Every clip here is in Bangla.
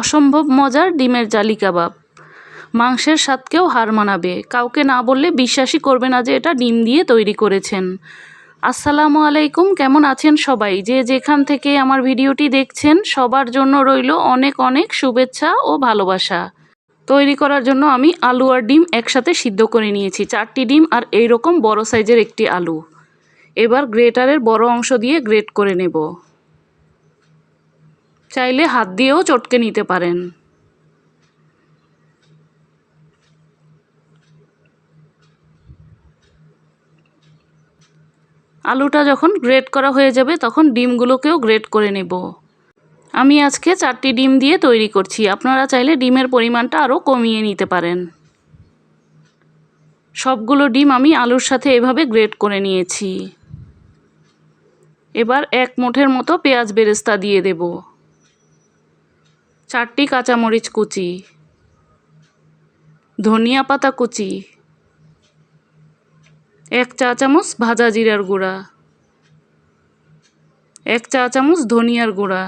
অসম্ভব মজার ডিমের জালি কাবাব। মাংসের স্বাদকেও হার মানাবে। কাউকে না বললে বিশ্বাসই করবে না যে এটা ডিম দিয়ে তৈরি করেছেন। আসসালামু আলাইকুম, কেমন আছেন সবাই? যে যেখান থেকে আমার ভিডিওটি দেখছেন, সবার জন্য রইল অনেক অনেক শুভেচ্ছা ও ভালোবাসা। তৈরি করার জন্য আমি আলু আর ডিম একসাথে সিদ্ধ করে নিয়েছি, চারটি ডিম আর এই রকম বড় সাইজের একটি আলু। এবার গ্রেটারের বড় অংশ দিয়ে গ্রেট করে নেব। চাইলে হাত দিয়েও চটকে নিতে পারেন। আলুটা যখন গ্রেট করা হয়ে যাবে, তখন ডিমগুলোকেও গ্রেট করে নেব। আমি আজকে চারটি ডিম দিয়ে তৈরি করছি। আপনারা চাইলে ডিমের পরিমাণটা আরও কমিয়ে নিতে পারেন। সবগুলো ডিম আমি আলুর সাথে এভাবে গ্রেট করে নিয়েছি। এবার এক মুঠের মতো পেঁয়াজ বেরেস্তা দিয়ে দেব। চারটি কাঁচামরিচ কুচি, ধনিয়া পাতা কুচি, এক চা চামচ ভাজা জিরার গুঁড়া, এক চা চামচ ধনিয়ার গুঁড়া,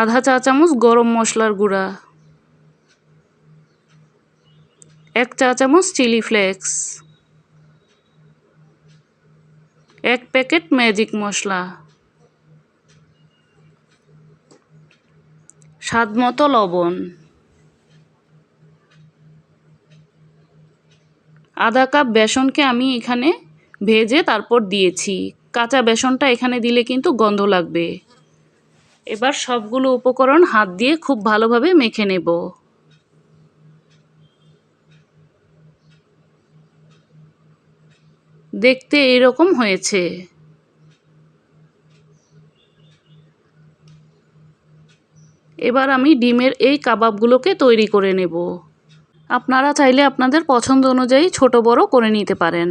আধা চা চামচ গরম মশলার গুঁড়া, এক চা চামচ চিলি ফ্লেক্স, এক প্যাকেট ম্যাজিক মশলা। স্বাদ মতো লবণ। আধা কাপ বেসনকে আমি এখানে ভেজে তারপর দিয়েছি। কাঁচা বেসনটা এখানে দিলে কিন্তু গন্ধ লাগবে। এবার সবগুলো উপকরণ হাত দিয়ে খুব ভালোভাবে মেখে নেব। দেখতে এইরকম হয়েছে। এবার আমি ডিমের এই কাবাবগুলোকে তৈরি করে নেব। আপনারা চাইলে আপনাদের পছন্দ অনুযায়ী ছোট বড় করে নিতে পারেন।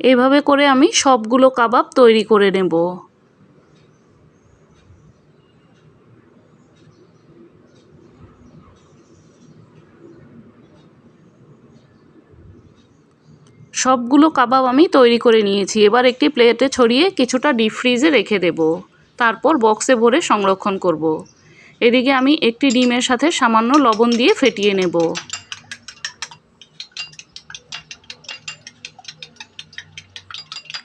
এভাবে করে আমি সবগুলো কাবাব তৈরি করে নেব। সবগুলো কাবাব আমি তৈরি করে নিয়েছি। এবার একটি প্লেটে ছড়িয়ে কিছুটা ডিপ ফ্রিজে রেখে দেব। তারপর বক্সে ভরে সংরক্ষণ করব। এদিকে আমি একটি ডিমের সাথে সামান্য লবণ দিয়ে ফেটিয়ে নেব।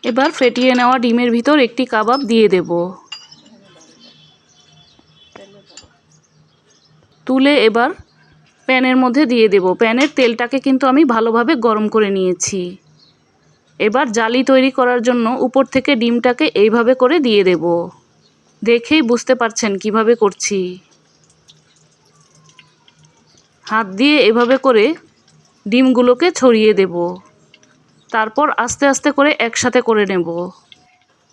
এবার ফেটিয়ে নেওয়া ডিমের ভিতর একটি কাবাব দিয়ে দেব। তুলে এবার প্যানের মধ্যে দিয়ে দেব। প্যানের তেলটাকে কিন্তু আমি ভালোভাবে গরম করে নিয়েছি। এবার জালি তৈরি করার জন্য উপর থেকে ডিমটাকে এইভাবে করে দিয়ে দেব। দেখেই বুঝতে পারছেন কীভাবে করছি। হাত দিয়ে এভাবে করে ডিমগুলোকে ছড়িয়ে দেব। তারপর আস্তে আস্তে করে একসাথে করে নেব।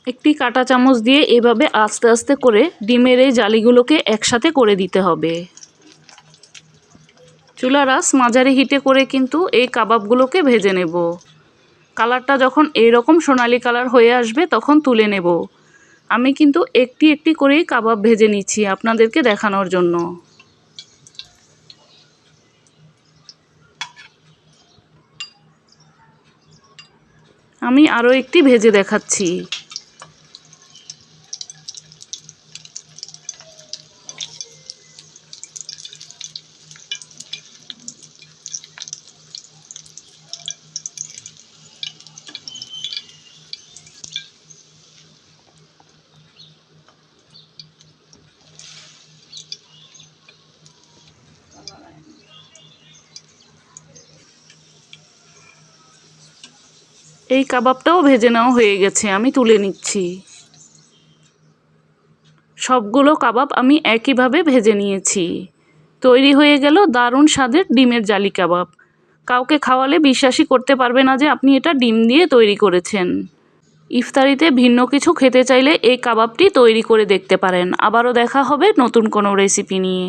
একটি কাটা চামচ দিয়ে এভাবে আস্তে আস্তে করে ডিমের এই জালিগুলোকে একসাথে করে দিতে হবে। চুলা রাস মাঝারি হিটে করে কিন্তু এই কাবাবগুলোকে ভেজে নেব। কালারটা যখন এইরকম সোনালি কালার হয়ে আসবে, তখন তুলে নেব। আমি কিন্তু একটি একটি করেই কাবাব ভেজে নিচ্ছি আপনাদেরকে দেখানোর জন্য। আমি আরও একটি ভেজে দেখাচ্ছি। এই কাবাবটাও ভেজে নেওয়া হয়ে গেছে, আমি তুলে নিচ্ছি। সবগুলো কাবাব আমি একইভাবে ভেজে নিয়েছি। তৈরি হয়ে গেল দারুণ স্বাদের ডিমের জালি কাবাব। কাউকে খাওয়ালে বিশ্বাসই করতে পারবে না যে আপনি এটা ডিম দিয়ে তৈরি করেছেন। ইফতারিতে ভিন্ন কিছু খেতে চাইলে এই কাবাবটি তৈরি করে দেখতে পারেন। আবারও দেখা হবে নতুন কোনো রেসিপি নিয়ে।